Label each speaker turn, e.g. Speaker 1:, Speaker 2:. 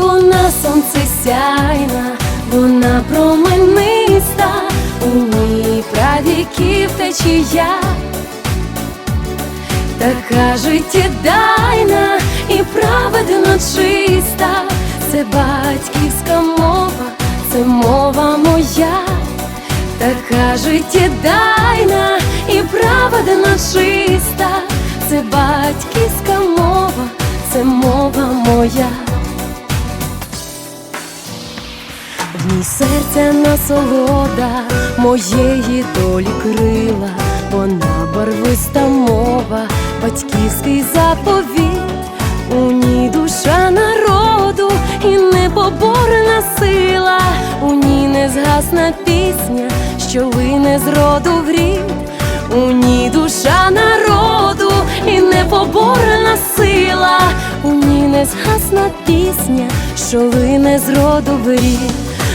Speaker 1: вона сонце сяйна, вона промениста, у ній правіків течія, така життєдайна і праведно чиста, це батьківська мова, це мова моя, така життєдайна і праведно чиста, це батьківська мова, це мова моя. В ній серця насолода моєї долі крила, вона барвиста мова, батьківський заповіт, у ній душа народу і непоборна сила, у ній не згасна пісня, що лине з роду в рід, у ній душа народу і непоборна сила, у ній не згасна пісня, що лине з роду в рід.